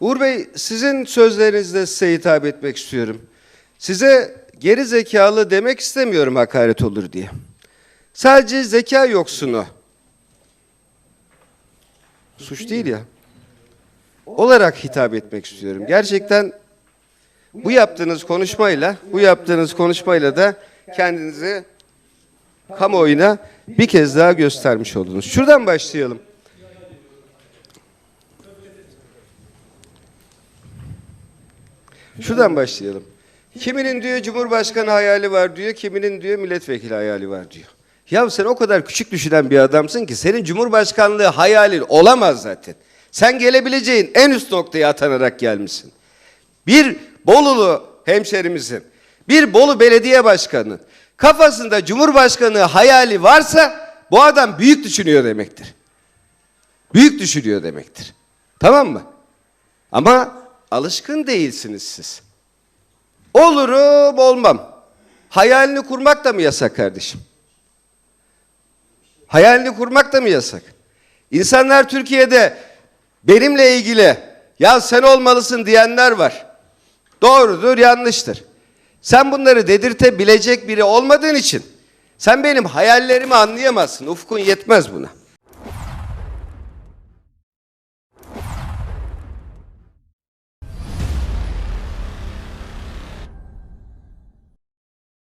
Uğur Bey sizin sözlerinizle size hitap etmek istiyorum. Size geri zekalı demek istemiyorum hakaret olur diye. Sadece zeka yoksunu. Suç değil ya. Olarak hitap etmek istiyorum. Gerçekten bu yaptığınız konuşmayla, bu yaptığınız konuşmayla da kendinizi kamuoyuna bir kez daha göstermiş oldunuz. Şuradan başlayalım. Şuradan başlayalım. Kiminin diyor Cumhurbaşkanı hayali var diyor, kiminin diyor milletvekili hayali var diyor. Ya sen o kadar küçük düşünen bir adamsın ki senin Cumhurbaşkanlığı hayalin olamaz zaten. Sen gelebileceğin en üst noktaya atanarak gelmişsin. Bir Bolulu hemşerimizin, bir Bolu Belediye Başkanı'nın kafasında Cumhurbaşkanı hayali varsa bu adam büyük düşünüyor demektir. Büyük düşünüyor demektir. Tamam mı? Ama alışkın değilsiniz siz. Olurum olmam. Hayalini kurmak da mı yasak kardeşim? Hayalini kurmak da mı yasak? İnsanlar Türkiye'de benimle ilgili ya sen olmalısın diyenler var. Doğrudur, yanlıştır. Sen bunları dedirtebilecek biri olmadığın için sen benim hayallerimi anlayamazsın. Ufkun yetmez buna.